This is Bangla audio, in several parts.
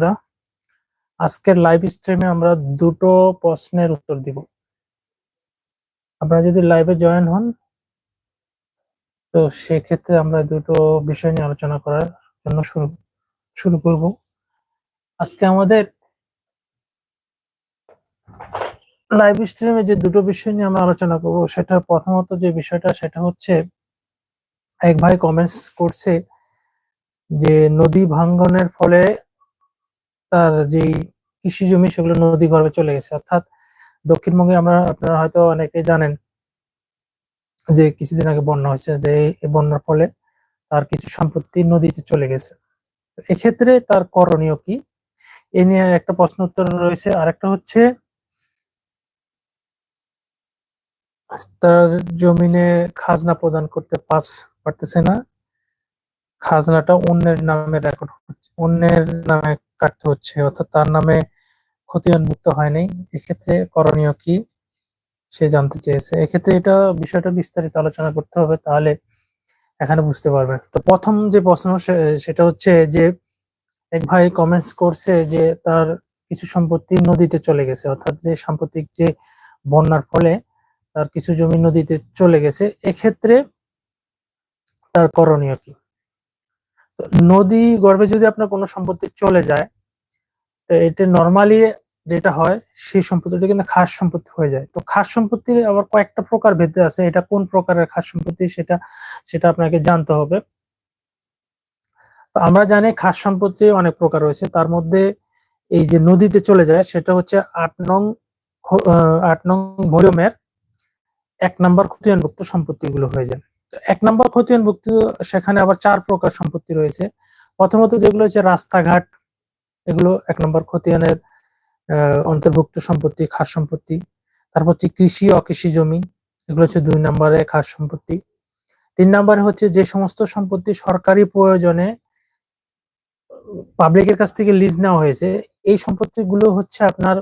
বন্ধুরা, আজকের লাইভ স্ট্রিমে আমরা দুটো প্রশ্নের উত্তর দিব। আপনারা যদি লাইভে জয়েন হন, তো সেক্ষেত্রে আমরা দুটো বিষয় নিয়ে আলোচনা করার জন্য শুরু শুরু করব। আজকে আমাদের লাইভ স্ট্রিমে যে দুটো বিষয় নিয়ে আমরা আলোচনা করব, সেটা প্রথমত যে বিষয়টা, সেটা হচ্ছে এক ভাই কমেন্টস করছে যে নদী ভাঙ্গনের ফলে তার যে কৃষি জমি সেগুলো নদী গর্ভে চলে গেছে। অর্থাৎ দক্ষিণবঙ্গে আমরা, আপনারা হয়তো অনেকে জানেন যে কিছুদিন আগে বন্যা হয়েছে, যে এই বন্যার ফলে তার কিছু সম্পত্তি নদীতে চলে গেছে। এক্ষেত্রে তার করণীয় কি? এ নিয়ে একটা প্রশ্ন উত্তর রয়েছে। আরেকটা হচ্ছে, তার জমিনে খাজনা প্রদান করতে পাস পারতেছে না। খাজনাটা অন্যের নামে রেকর্ড অন্যের নামে কাটতে হচ্ছে, অর্থাৎ তার নামে ক্ষতিয়ানভুক্ত হয়নি এক্ষেত্রে করণীয় কি সে জানতে চেয়েছে। এক্ষেত্রে এটা বিষয়টা বিস্তারিত আলোচনা করতে হবে, তাহলে এখানে বুঝতে পারবে। তো প্রথম যে প্রশ্ন সেটা হচ্ছে যে, এক ভাই কমেন্টস করছে যে, তার কিছু সম্পত্তি নদীতে চলে গেছে, অর্থাৎ যে সাম্প্রতিক যে বন্যার ফলে তার কিছু জমি নদীতে চলে গেছে। এক্ষেত্রে তার করণীয় কি? নদী গর্ভে যদি আপনার কোনো সম্পত্তি চলে যায়, তো এটা নর্মালি যেটা হয়, সেই সম্পত্তিটা কিন্তু খাস সম্পত্তি হয়ে যায়। তো খাস সম্পত্তির আবার কয়েকটা প্রকার ভেদে আছে। এটা কোন প্রকারের খাস সম্পত্তি সেটা সেটা আপনাকে জানতে হবে। আমরা জানি খাস সম্পত্তি অনেক প্রকার রয়েছে। তার মধ্যে এই যে নদীতে চলে যায়, সেটা হচ্ছে আট নং আট নং ভলিউমের এক নম্বর খতিয়ানভুক্ত সম্পত্তিগুলো হয়ে যায়। এক নম্বর খতিয়ানভুক্ত সেখানে আবার চার প্রকার সম্পত্তি রয়েছে। প্রথমত যেগুলো হচ্ছে রাস্তাঘাট, এগুলো এক নম্বর খতিয়ানের অন্তর্ভুক্ত সম্পত্তি, খাস সম্পত্তি। তারপর হচ্ছে কৃষি, অকৃষি জমি, এগুলো হচ্ছে দুই নম্বরে খাস সম্পত্তি। তিন নম্বরে হচ্ছে যে সমস্ত সম্পত্তি সরকারি প্রয়োজনে পাবলিকের কাছ থেকে লিজ নেওয়া হয়েছে, এই সম্পত্তিগুলো হচ্ছে আপনার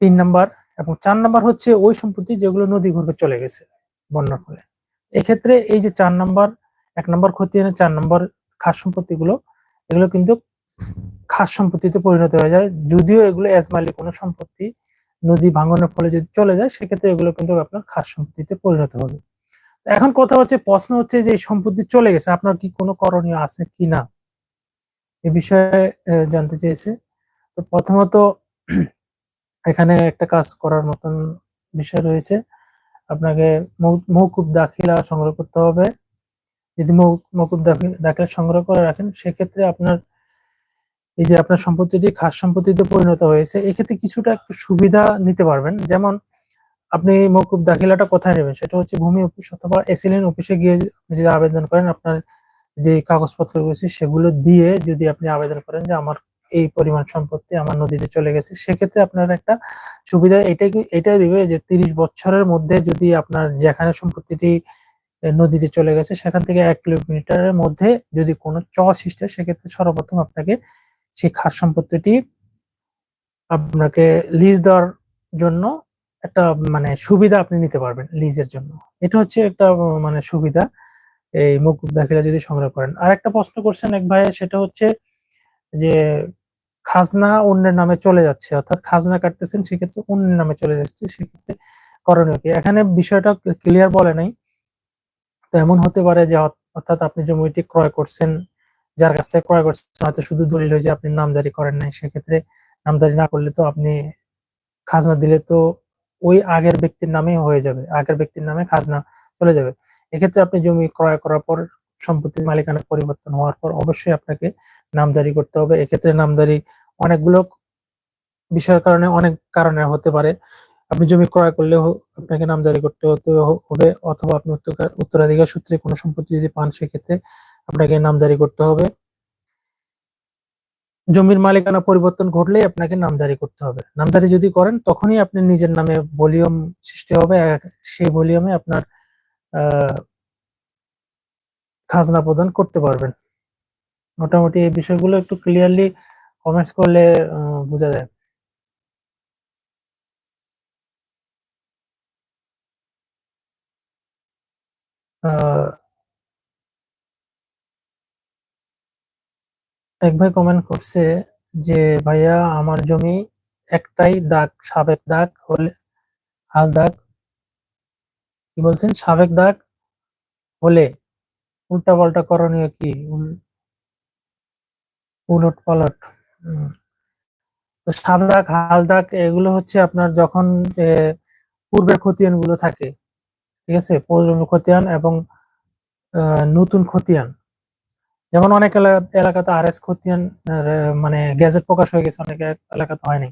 তিন নাম্বার এবং চার নাম্বার হচ্ছে ওই সম্পত্তি যেগুলো নদী গর্ভে চলে গেছে, বন্যার ফলে। এক্ষেত্রে এই যে চার নাম্বার, এক নম্বর এনে চার নম্বর খাস সম্পত্তিগুলো, এগুলো কিন্তু খাস সম্পত্তিতে পরিণত হয়ে যায়। যদিও এগুলো এজমালি কোনো সম্পত্তি নদী ভাঙনের ফলে যদি চলে যায়, সেক্ষেত্রে এগুলো কিন্তু আপনার খাস সম্পত্তিতে পরিণত হবে। এখন কথা হচ্ছে, প্রশ্ন হচ্ছে যে এই সম্পত্তি চলে গেছে, আপনার কি কোনো করণীয় আছে কি না? এ বিষয়ে জানতে চেয়েছে। তো প্রথমত, এখানে একটা কাজ করার মতন বিষয় রয়েছে। আপনাকে মৌকুব দাখিলা সংগ্রহ করতে হবে। যদি মৌকুব দাখিলা সংগ্রহ করে রাখেন, সেক্ষেত্রে আপনার এই যে আপনার সম্পত্তিটি খাস সম্পত্তিতে পরিণত হয়েছে, এক্ষেত্রে কিছুটা একটু সুবিধা নিতে পারবেন। যেমন আপনি মৌকুব দাখিলাটা কোথায় নেবেন, সেটা হচ্ছে ভূমি অফিস অথবা এসিলেন অফিসে গিয়ে যদি আবেদন করেন, আপনার যে কাগজপত্র রয়েছে সেগুলো দিয়ে যদি আপনি আবেদন করেন যে আমার এই পরিমাণ সম্পত্তি আমার নদীতে চলে গেছে। সেক্ষেত্রে আপনার একটা সুবিধা এটাই এটাই দিবে যে তিরিশ বছরের মধ্যে যদি আপনার যেখানে সম্পত্তিটি নদীতে চলে গেছে, সেখান থেকে এক কিলোমিটারের মধ্যে যদি কোনো চ সৃষ্টি হয়, সেক্ষেত্রে সর্বপ্রথম আপনাকে সেই খাস সম্পত্তিটি আপনাকে লিজ দেওয়ার জন্য একটা মানে সুবিধা আপনি নিতে পারবেন লিজের জন্য। এটা হচ্ছে একটা মানে সুবিধা। এই মকুব দাখিলা যদি সংগ্রহ করেন। আর একটা প্রশ্ন করছেন এক ভাই, সেটা হচ্ছে যে খাজনা অন্যের নামে চলে যাচ্ছে, অর্থাৎ খাজনা কাটতেছেন, সেক্ষেত্রে অন্যের নামে চলে যাচ্ছে, সেক্ষেত্রে করণীয় কি? এখানে বিষয়টা ক্লিয়ার বলে নাই। তো এমন হতে পারে যে অর্থাৎ আপনি জমিটি ক্রয় করছেন, যার কাছ থেকে ক্রয় করছেন, হয়তো শুধু দলিল হয়েছে আপনি নামজারি করেন নাই, সেক্ষেত্রে নামজারি না করলে তো আপনি খাজনা দিলে তো ওই আগের ব্যক্তির নামে হয়ে যাবে, আগের ব্যক্তির নামে খাজনা চলে যাবে। এক্ষেত্রে আপনি জমি ক্রয় করার পর সম্পত্তির মালিকানা পরিবর্তন হওয়ার পর অবশ্যই আপনাকে নামজারি করতে হবে। এক্ষেত্রে নামজারি অনেকগুলো বিষয়ের কারণে অনেক কারণে হতে পারে। আপনি জমি ক্রয় করলে আপনাকে নামজারি করতে হবে অথবা আপনি উত্তরাধিকার সূত্রে কোনো সম্পত্তি যদি পান, সেক্ষেত্রে আপনাকে নামজারি করতে হবে। জমির মালিকানা পরিবর্তন ঘটলেই আপনাকে নামজারি করতে হবে। নামজারি যদি করেন, তখনই আপনি নিজের নামে ভলিউম সৃষ্টি হবে। সেই ভলিউমে আপনার খাজনা প্রদান করতে পারবেন। মোটামুটি এই বিষয়গুলো একটু ক্লিয়ারলি কমেন্টস করলে বোঝা যায়। এক ভাই কমেন্ট করছে যে, ভাইয়া, আমার জমি একটাই দাগ, সাবেক দাগ, হলে, হাল দাগ। কি বলছেন? সাবেক দাগ, হলে উল্টা পাল্টা করণীয় কি? উল- উলট পালট তো সাবেক দাগ, হাল দাগ, এগুলো হচ্ছে আপনার যখন পূর্বের খতিয়ানগুলো থাকে, ঠিক আছে? খতিয়ান এবং নতুন খতিয়ান। যেমন অনেক এলা- এলাকাতে আর এস খতিয়ান মানে গ্যাজেট প্রকাশ হয়ে গেছে, অনেক এলাকাতে হয়নি।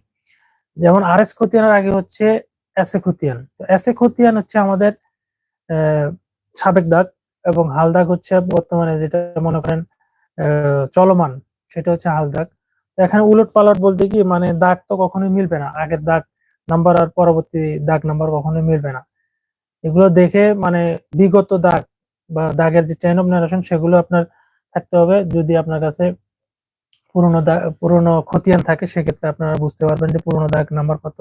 যেমন আর এস খতিয়ানের আগে হচ্ছে এস এ খতিয়ান। এস এ খতিয়ান হচ্ছে আমাদের সাবেক দাগ এবং হাল দাগ হচ্ছে বর্তমানে যেটা মনে করেন চলমান, সেটা হচ্ছে হাল দাগ এখানে উলট পালট বলতে কি মানে দাগ তো কখনোই মিলবে না। আগের দাগ নাম্বার আর পরবর্তী দাগ নাম্বার কখনোই মিলবে না। এগুলো দেখে মানে বিগত দাগ বা দাগের যে চেইন অফ নারেশন সেগুলো আপনার থাকতে হবে। যদি আপনার কাছে পুরোনো দাগ, পুরোনো খতিয়ান থাকে, সেক্ষেত্রে আপনারা বুঝতে পারবেন যে পুরোনো দাগ নাম্বার কত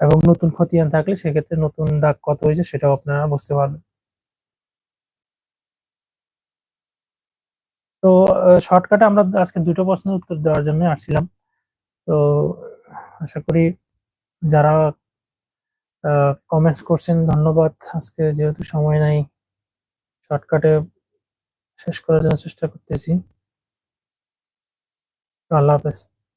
এবং নতুন খতিয়ান থাকলে সেক্ষেত্রে নতুন দাগ কত হয়েছে, সেটাও আপনারা বুঝতে পারবেন। তো শর্টকাটে আমরা আজকে দুটো প্রশ্নের উত্তর দেওয়ার জন্য আসছিলাম। তো, আশা করি যারা কমেন্টস করছেন, ধন্যবাদ। আজকে যেহেতু সময় নাই শর্টকাটে শেষ করার জন্য চেষ্টা করতেছি। আল্লাহ হাফেজ।